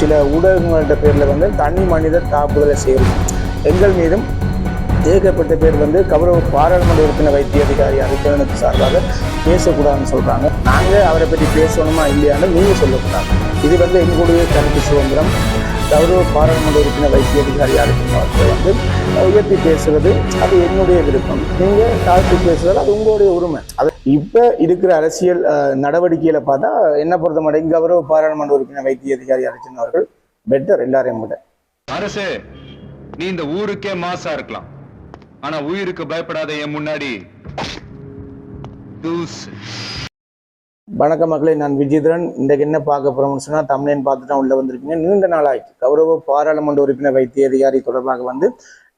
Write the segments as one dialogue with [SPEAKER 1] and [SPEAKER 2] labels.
[SPEAKER 1] சில ஊடகங்கள்ட்ட பேரில் வந்து தனி மனித தாக்குதலை செய்யணும் எங்கள் மீதும் ஏகப்பட்ட பேர் வந்து கௌரவ பாராளுமன்ற உறுப்பினர் வைத்திய அதிகாரி அறிக்கைவனுக்கு சார்பாக பேசக்கூடாதுன்னு சொல்கிறாங்க நாங்கள் அவரை பற்றி பேசணுமா இல்லையான்னு நீங்கள் சொல்லக்கூடாது. இது வந்து எங்களுடைய கருத்து சுதந்திரம். கௌரவ பாராளுமன்ற உறுப்பினர் வைத்திய அதிகாரியாக அறிக்கைவர்கள் வந்து உயர்த்தி பேசுறது அது என்னுடைய விருப்பம். நீங்கள் தாழ்த்தி பேசுறது அது உங்களுடைய உரிமை. அது இப்போ இருக்கிற அரசியல் அஹ், பார்த்தா என்ன பொறுத்த மட்டும் கௌரவ பாராளுமன்ற உறுப்பினர் வைத்திய அதிகாரி அர்ச்சன் பெட்டர் எல்லாரையும் விட.
[SPEAKER 2] அரசு நீ இந்த ஊருக்கே மாசா இருக்கலாம். ஆனா உயிருக்கு பயப்படாத என் முன்னாடி தூசு.
[SPEAKER 1] வணக்க மக்களை நான் விஜயதரன். இன்றைக்கு என்ன பார்க்க போகிறோம்னு சொன்னால் தமிழன் பார்த்து தான் உள்ளே வந்திருக்கீங்க. நீண்ட நாளாகிட்டு கௌரவ பாராளுமன்ற உறுப்பினர் வைத்திய அதிகாரி தொடர்பாக வந்து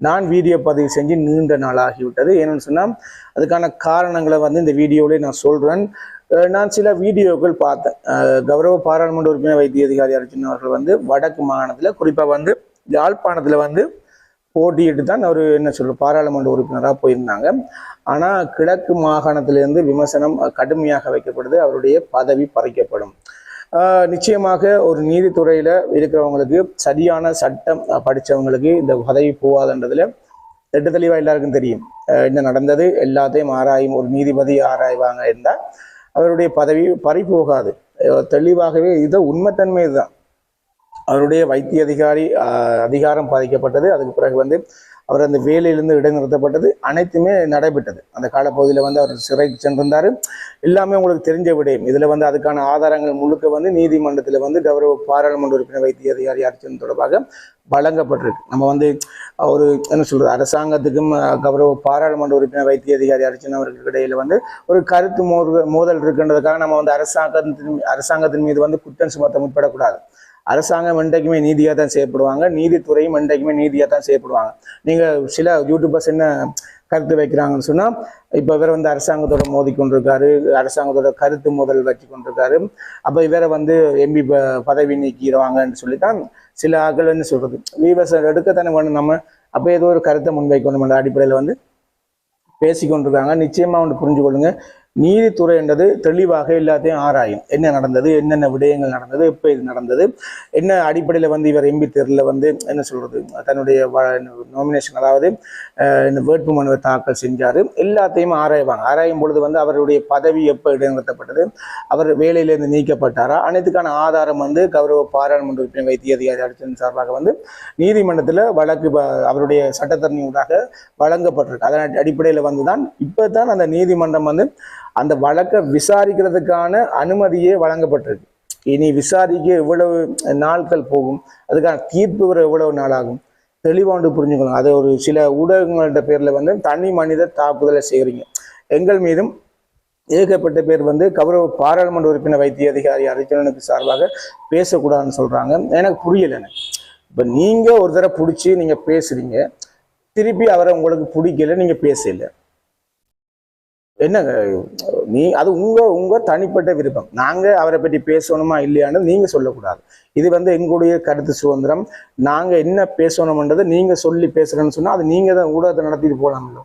[SPEAKER 1] நான் வீடியோ பதிவு செஞ்சு நீண்ட நாள் ஆகிவிட்டது ஏன்னு சொன்னால் அதுக்கான காரணங்களை வந்து இந்த வீடியோவிலே நான் சொல்கிறேன் நான் சில வீடியோக்கள் பார்த்தேன். கௌரவ பாராளுமன்ற உறுப்பினர் வைத்திய அதிகாரி அர்ஜுன் அவர்கள் வந்து வடக்கு மாகாணத்தில் குறிப்பாக வந்து யாழ்ப்பாணத்தில் வந்து போட்டியிட்டு தான் அவர் என்ன சொல்ற பாராளுமன்ற உறுப்பினராக போயிருந்தாங்க. ஆனால் கிழக்கு மாகாணத்திலிருந்து விமர்சனம் கடுமையாக வைக்கப்படுது அவருடைய பதவி பறிக்கப்படும். நிச்சயமாக ஒரு நீதித்துறையில் இருக்கிறவங்களுக்கு சரியான சட்டம் படித்தவங்களுக்கு இந்த பதவி போகாதுன்றதுல திட்ட தெளிவாக எல்லாருக்கும் தெரியும். என்ன நடந்தது எல்லாத்தையும் ஆராயும் ஒரு நீதிபதி ஆராய்வாங்க இருந்தால் அவருடைய பதவி பறி போகாது தெளிவாகவே இது உண்மைத்தன்மை இதுதான் அவருடைய வைத்திய அதிகாரி அதிகாரம் பாதிக்கப்பட்டது. அதுக்கு பிறகு வந்து அவர் அந்த வேலையிலிருந்து இடைநிறுத்தப்பட்டது. அனைத்துமே நடைபெற்றது. அந்த காலப்பகுதியில் வந்து அவர் சிறைக்கு சென்றிருந்தார். எல்லாமே உங்களுக்கு தெரிஞ்ச விடயம். இதில் வந்து அதுக்கான ஆதாரங்கள் முழுக்க வந்து நீதிமன்றத்தில் வந்து கௌரவ பாராளுமன்ற உறுப்பினர் வைத்திய அதிகாரி அர்ச்சன் தொடர்பாக வழங்கப்பட்டிருக்கு. நம்ம வந்து ஒரு என்ன சொல்கிறது அரசாங்கத்துக்கும் கௌரவ பாராளுமன்ற உறுப்பினர் வைத்திய அதிகாரி அர்ச்சன் அவர்களுக்கு இடையில் வந்து ஒரு கருத்து மோர் மோதல் இருக்குன்றதுக்காக நம்ம வந்து அரசாங்கத்தின் அரசாங்கத்தின் மீது வந்து குற்றம் சுமத்த முற்படக்கூடாது. அரசாங்கம் என்றைக்குமே நீதியாக தான் செய்யப்படுவாங்க நீதித்துறையும் என்றைக்குமே நீதியாக தான் செய்யப்படுவாங்க நீங்கள் சில யூடியூபர்ஸ் என்ன கருத்து வைக்கிறாங்கன்னு சொன்னால் இப்போ இவர் வந்து அரசாங்கத்தோட மோதி கொண்டிருக்காரு அரசாங்கத்தோட கருத்து முதல் வச்சு கொண்டிருக்காரு. அப்போ இவரை வந்து எம்பி பதவி நீக்கிடுவாங்கன்னு சொல்லி தான் சில ஆக்கள் வந்து சொல்கிறது வீவர்ஸ் எடுக்கத்தானே வேணும் நம்ம. அப்போ ஏதோ ஒரு கருத்தை முன்வைக்கணும் என்ற அடிப்படையில் வந்து பேசிக்கொண்டிருக்காங்க நிச்சயமாக ஒன்று புரிஞ்சு கொள்ளுங்கள் நீதித்துறை என்றது தெளிவாக எல்லாத்தையும் ஆராயும். என்ன நடந்தது என்னென்ன விடயங்கள் நடந்தது எப்போ இது நடந்தது என்ன அடிப்படையில் வந்து இவர் எம்பி தேர்தலில் வந்து என்ன சொல்கிறது தன்னுடைய நாமினேஷன் அதாவது இந்த வேட்பு மனுவை தாக்கல் செஞ்சார். எல்லாத்தையும் ஆராய்வாங்க. ஆராயும் பொழுது வந்து அவருடைய பதவி எப்போ இடைநிறுத்தப்பட்டது அவர் வேலையிலேருந்து நீக்கப்பட்டாரா அனைத்துக்கான ஆதாரம் வந்து கௌரவ பாராளுமன்ற உறுப்பினர் வைத்திய அதிகாரி அடித்தன் சார்பாக வந்து நீதிமன்றத்தில் வழக்கு ப- அவருடைய சட்டத்தரணி ஊடாக வழங்கப்பட்டிருக்கு. அதன் அடிப்படையில் வந்து தான் இப்போ தான் அந்த நீதிமன்றம் வந்து அந்த வழக்கை விசாரிக்கிறதுக்கான அனுமதியே வழங்கப்பட்டிருக்கு. இனி விசாரிக்க எவ்வளவு நாட்கள் போகும் அதுக்கான தீர்ப்பு வர எவ்வளவு நாள் ஆகும் தெளிவாண்டு புரிஞ்சுக்கணும். அது ஒரு சில ஊடகங்கள்ட்ட பேரில் வந்து தனி மனித தாக்குதலை செய்கிறீங்க எங்கள் மீதும் ஏகப்பட்ட பேர் வந்து கௌரவ பாராளுமன்ற உறுப்பினர் வைத்திய அதிகாரி அரிச்சனனுக்கு சார்பாக பேசக்கூடாதுன்னு சொல்கிறாங்க எனக்கு புரியல எனக்கு. இப்போ நீங்கள் ஒரு தடவை பிடிச்சி நீங்கள் பேசுகிறீங்க திருப்பி அவரை உங்களுக்கு பிடிக்கல நீங்கள் பேசலை. என்னங்க நீ அது உங்க உங்க தனிப்பட்ட விருப்பம். நாங்க அவரை பற்றி பேசணுமா இல்லையான்னு நீங்க சொல்லக்கூடாது. இது வந்து எங்களுடைய கருத்து சுதந்திரம். நாங்க என்ன பேசணும்ன்றதை நீங்க சொல்லி பேசுறேன்னு சொன்னா அது நீங்க தான் ஊடகத்தை நடத்திட்டு போலாம்ல.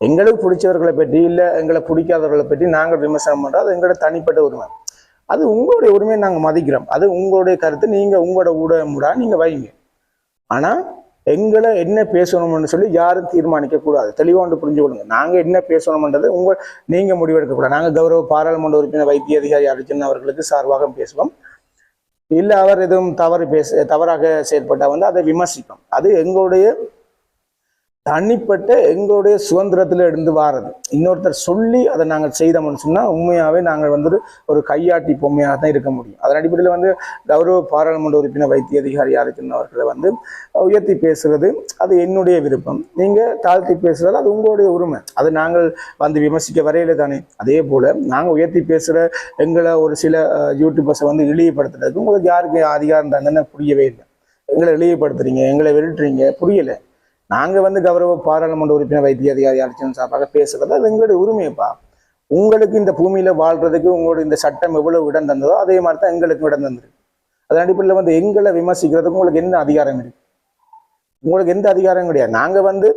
[SPEAKER 1] எங்களுக்கு பிடிச்சவர்களை பற்றி இல்லை எங்களை பிடிக்காதவர்களை பற்றி நாங்கள் விமர்சனம் பண்ணுறோம் அது எங்களோட தனிப்பட்ட உரிமை. அது உங்களுடைய உரிமையை நாங்கள் மதிக்கிறோம். அது உங்களுடைய கருத்து. நீங்கள் உங்களோட ஊடகமுடா நீங்கள் வைங்க. ஆனால் எங்களை என்ன பேசணும்னு சொல்லி யாரும் தீர்மானிக்க கூடாது. தெளிவாக புரிஞ்சு கொடுங்க நாங்கள் என்ன பேசணும்ன்றது உங்க நீங்கள் முடிவெடுக்கக்கூடாது நாங்கள் கௌரவ பாராளுமன்ற உறுப்பினர் வைத்திய அதிகாரி அர்ஜுன் அவர்களுக்கு சார்பாக பேசுவோம். இல்லை அவர் எதுவும் தவறு பேச தவறாக செயற்பட்டால் வந்து அதை விமர்சிப்போம் அது எங்களுடைய தனிப்பட்ட எங்களுடைய சுதந்திரத்தில் இருந்து வாரது. இன்னொருத்தர் சொல்லி அதை நாங்கள் செய்தோம்னு சொன்னால் உண்மையாகவே நாங்கள் வந்து ஒரு கையாட்டி பொம்மையாக தான் இருக்க முடியும். அதன் அடிப்படையில் வந்து கௌரவ பாராளுமன்ற உறுப்பினர் வைத்திய அதிகாரி யாருக்குன்னு அவர்களை வந்து உயர்த்தி பேசுகிறது அது என்னுடைய விருப்பம். நீங்கள் தாழ்த்தி பேசுகிறது அது உங்களுடைய உரிமை. அது நாங்கள் வந்து விமர்சிக்க வரையில தானே. அதே போல் நாங்கள் உயர்த்தி பேசுகிற எங்களை ஒரு சில யூடியூபர்ஸை வந்து இழிவுபடுத்துறதுக்கு உங்களுக்கு யாருக்கு அதிகாரம் தந்தன புரியவே இல்லை. எங்களை இழிவுபடுத்துறீங்க எங்களை விருட்டுறீங்க புரியலை. நாங்கள் வந்து கௌரவ பாராளுமன்ற உறுப்பினர் வைத்திய அதிகாரி அர்ச்சன் சார்பாக பேசுறது அது எங்களுடைய உரிமையப்பா. உங்களுக்கு இந்த பூமியில் வாழ்றதுக்கு உங்களோட இந்த சட்டம் எவ்வளவு இடம் தந்ததோ அதே மாதிரி தான் எங்களுக்கும் இடம் தந்துருக்கு. அதன் அடிப்படையில் வந்து எங்களை விமர்சிக்கிறதுக்கு உங்களுக்கு என்ன அதிகாரம் இருக்கு? உங்களுக்கு எந்த அதிகாரம் கிடையாது. நாங்கள் வந்து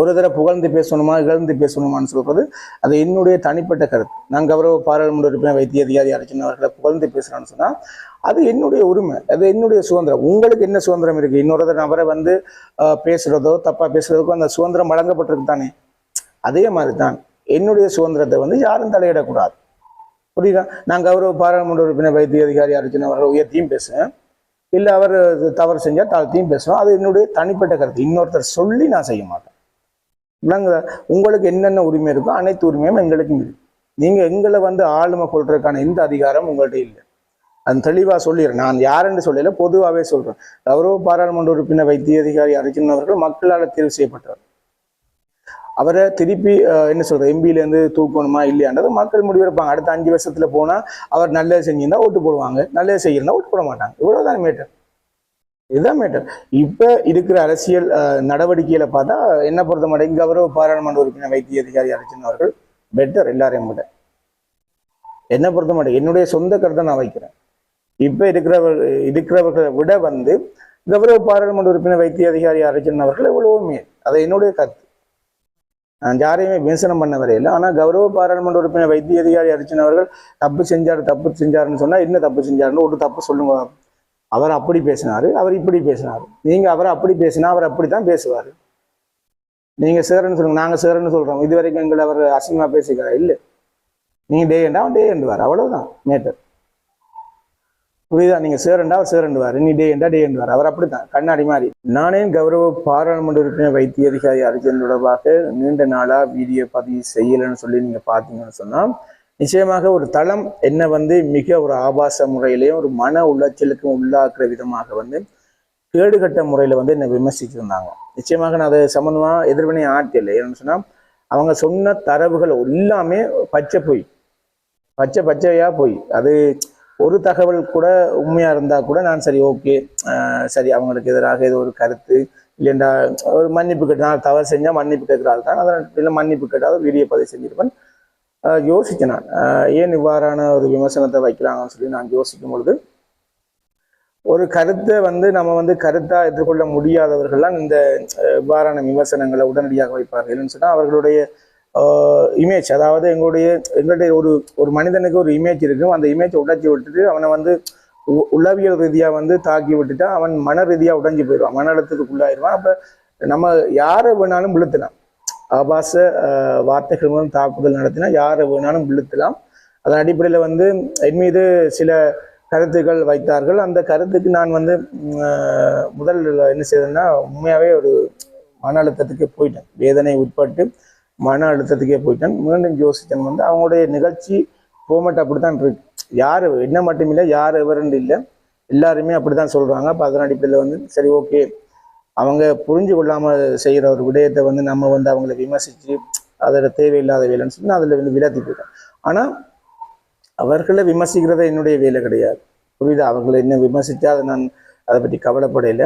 [SPEAKER 1] ஒரு தடவை புகழ்ந்து பேசணுமா இகழ்ந்து பேசணுமான்னு சொல்றது அது என்னுடைய தனிப்பட்ட கருத்து. நான் கௌரவ பாராளுமன்ற உறுப்பினர் வைத்திய அதிகாரி அர்ச்சனா அவர்களை புகழ்ந்து பேசுறேன்னு சொன்னா அது என்னுடைய உரிமை அது என்னுடைய சுதந்திரம். உங்களுக்கு என்ன சுதந்திரம் இருக்கு? இன்னொரு நபரை வந்து பேசுறதோ தப்பா பேசுறதுக்கோ அந்த சுதந்திரம் வழங்கப்பட்டிருக்கு தானே? அதே மாதிரி தான் என்னுடைய சுதந்திரத்தை வந்து யாரும் தலையிடக்கூடாது. புரியுதா? நான் கௌரவ பாராளுமன்ற உறுப்பினர் வைத்திய அதிகாரி அர்ஜுன் அவர்கள் உயர்த்தியும் பேசுவேன். இல்லை அவர் தவறு செஞ்சால் தாழ்த்தியும் பேசுவோம் அது என்னுடைய தனிப்பட்ட கருத்து. இன்னொருத்தர் சொல்லி நான் செய்ய மாட்டேன். விளங்குதா? உங்களுக்கு என்னென்ன உரிமை இருக்கோ அனைத்து உரிமையும் எங்களுக்கும் இருக்கு. நீங்க எங்களை வந்து ஆளுமை கொள்றதுக்கான எந்த அதிகாரம் உங்கள்கிட்ட இல்லை. அது தெளிவா சொல்லிடுறேன். நான் யாருன்னு சொல்லல பொதுவாகவே சொல்றேன். கௌரவ பாராளுமன்ற உறுப்பினர் வைத்திய அதிகாரி அர்ஜுன் அவர்கள் மக்களால் தேர்வு செய்யப்பட்டவர். அவரை திருப்பி அஹ், என்ன சொல்ற எம்பியிலேருந்து தூக்கணுமா இல்லையான்றது மக்கள் முடிவெடுப்பாங்க. அடுத்த அஞ்சு வருஷத்துல போனா அவர் நல்லது செஞ்சிருந்தா ஓட்டு போடுவாங்க. நல்லது செய்யிருந்தா ஓட்டு போட மாட்டாங்க. இவ்வளோதான் மேட்டர். இதுதான் மேட்டர் இப்போ இருக்கிற அரசியல் நடவடிக்கையில பார்த்தா என்ன பொறுத்த மாட்டேங்க கௌரவ பாராளுமன்ற உறுப்பினர் வைத்திய அதிகாரி அர்ஜுன் அவர்கள் பெட்டர் எல்லாரையும் விட. என்ன பொறுத்த என்னுடைய சொந்த கருத்தை நான் வைக்கிறேன். இப்போ இருக்கிறவர் இருக்கிறவர்களை விட வந்து கௌரவ பாராளுமன்ற உறுப்பினர் வைத்திய அதிகாரி அர்ஜுன் அவர்கள் எவ்வளவோ மேல் அது என்னுடைய கருத்து. நான் யாரையுமே விமர்சனம் பண்ண வரையில ஆனால் கௌரவ பாராளுமன்ற உறுப்பினர் வைத்திய அதிகாரி அர்ச்சன் அவர்கள் தப்பு செஞ்சார் தப்பு செஞ்சாருன்னு சொன்னால் என்ன தப்பு செஞ்சாருன்னு ஒரு தப்பு சொல்லுங்க. அவர் அப்படி பேசினார் அவர் இப்படி பேசினார். நீங்க அவரை அப்படி பேசினா அவர் அப்படித்தான் பேசுவாரு. நீங்க சேரன்னு சொல்லுங்க நாங்க சேரன்னு சொல்றோம். இது வரைக்கும் எங்களை அவர் அசிங்கமா பேசிக்கிறார் இல்ல. நீங்க டே என்றா அவன் டே என்றுவார் அவ்வளவுதான் மேட்டர் புரியுதா? நீங்க சேரண்டா அவர் சேரண்டுவார் நீ டே என்றா டே என்றுவார் அவர் அப்படித்தான் கண்ணாடி மாதிரி. நானே கௌரவ பாராளுமன்ற உறுப்பினர் வைத்திய அதிகாரி அர்ஜுன் தொடர்பாக நீண்ட நாளா வீடியோ பதிவு செய்யலைன்னு சொல்லி நீங்க பாத்தீங்கன்னு சொன்னா நிச்சயமாக ஒரு தளம் என்ன வந்து மிக ஒரு ஆபாச முறையிலையும் ஒரு மன உளைச்சலுக்கும் உள்ளாக்குற விதமாக வந்து கேடுகட்ட முறையில் வந்து என்னை விமர்சிச்சிருந்தாங்க. நிச்சயமாக நான் அது சம்மந்தமாக எதிர்வினை ஆற்றலை ஏன்னு சொன்னால் அவங்க சொன்ன தரவுகள் எல்லாமே பச்சை பொய். பச்சை பச்சையாக பொய். அது ஒரு தகவல் கூட உண்மையாக இருந்தால் கூட நான் சரி ஓகே. சரி அவங்களுக்கு எதிராக ஏதோ ஒரு கருத்து இல்லைண்டா ஒரு மன்னிப்பு கேட்டு நான் தவறு செஞ்சால் மன்னிப்பு கேட்கிறாள் தான். அதனால் மன்னிப்பு கேட்டால் வீடியோ பதிவு செஞ்சிருப்பேன். யோசிச்சேன் நான். ஏன் இவ்வாறான ஒரு விமர்சனத்தை வைக்கிறாங்கன்னு சொல்லி நான் யோசிக்கும் பொழுது ஒரு கருத்தை வந்து நம்ம வந்து கருத்தாக எதிர்கொள்ள முடியாதவர்கள்லாம் இந்த இவ்வாறான விமர்சனங்களை உடனடியாக வைப்பார்கள் இல்லைன்னு அவர்களுடைய இமேஜ் அதாவது எங்களுடைய எங்களுடைய ஒரு ஒரு மனிதனுக்கு ஒரு இமேஜ் இருக்கும் அந்த இமேஜை உடைச்சி விட்டுட்டு அவனை வந்து உ- உளவியல் ரீதியாக வந்து தாக்கி விட்டுட்டா அவன் மன ரீதியாக உடைஞ்சு போயிடுவான். மன அழுத்தத்துக்குள்ளாயிடுவான். அப்போ நம்ம யாரை வேணாலும் விழுத்தலாம் ஆபாச வார்த்தைகள் மூலம் தாக்குதல் நடத்தினா யாரை வேணாலும் விழுத்தலாம். அதன் அடிப்படையில் வந்து என் மீது சில கருத்துக்கள் வைத்தார்கள். அந்த கருத்துக்கு நான் வந்து முதல் என்ன செய்தேன்னா உண்மையாகவே ஒரு மன அழுத்தத்துக்கே போயிட்டேன். வேதனை உட்பட்டு மன அழுத்தத்துக்கே போயிட்டேன். மீண்டும் ஜோசித்தன் வந்து அவங்களுடைய நிகழ்ச்சி ஃபார்மேட் அப்படித்தான் இருக்கு. யார் என்ன மட்டுமில்லை யார் எவருன்னு இல்லை. எல்லாருமே அப்படித்தான் சொல்கிறாங்க அப்போ அதன் அடிப்படையில் வந்து சரி ஓகே அவங்க புரிஞ்சு கொள்ளாம செய்யற ஒரு விடயத்தை வந்து நம்ம வந்து அவங்களை விமர்சிச்சு அதோட தேவையில்லாத வேலைன்னு சொல்லி நான் அதில் வந்து விலத்தி போயிட்டேன். ஆனா அவர்களை விமர்சிக்கிறது என்னுடைய வேலை கிடையாது. புரியுதா? அவர்களை என்ன விமர்சித்தா அதை நான் அதை பற்றி கவலைப்படையில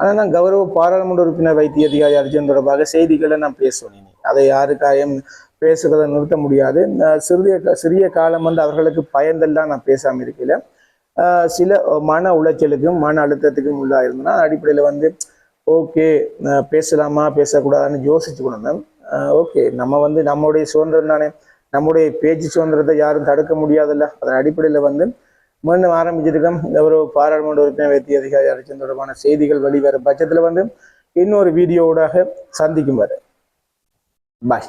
[SPEAKER 1] ஆனால் நான் கௌரவ பாராளுமன்ற உறுப்பினர் வைத்திய அதிகாரி அர்ஜுன் தொடர்பாக செய்திகளை நான் பேசுவேன் இனி. அதை யாருக்காயும் பேசுறதை நிறுத்த முடியாது. சிறிய சிறிய காலம் வந்து அவர்களுக்கு பயந்தெல்லாம் நான் பேசாமல் இருக்கல ஆஹ் சில மன உளைச்சலுக்கும் மன அழுத்தத்துக்கும் உள்ளாயிருந்தேன்னா அடிப்படையில் வந்து ஓகே பேசலாமா பேசக்கூடாதுன்னு யோசிச்சு கொண்டேன் ஓகே நம்ம வந்து நம்முடைய சுதந்திரம் தானே. நம்முடைய பேச்சு சுதந்திரத்தை யாரும் தடுக்க முடியாதுல்ல. அதன் அடிப்படையில் வந்து மீண்டும் ஆரம்பிச்சிருக்கோம். கௌரவ பாராளுமன்ற உறுப்பினர் வைத்திய அதிகாரி அரசு தொடர்பான செய்திகள் வெளிவர பட்சத்தில் வந்து இன்னொரு வீடியோவோடாக சந்திக்கும் வர. பாய்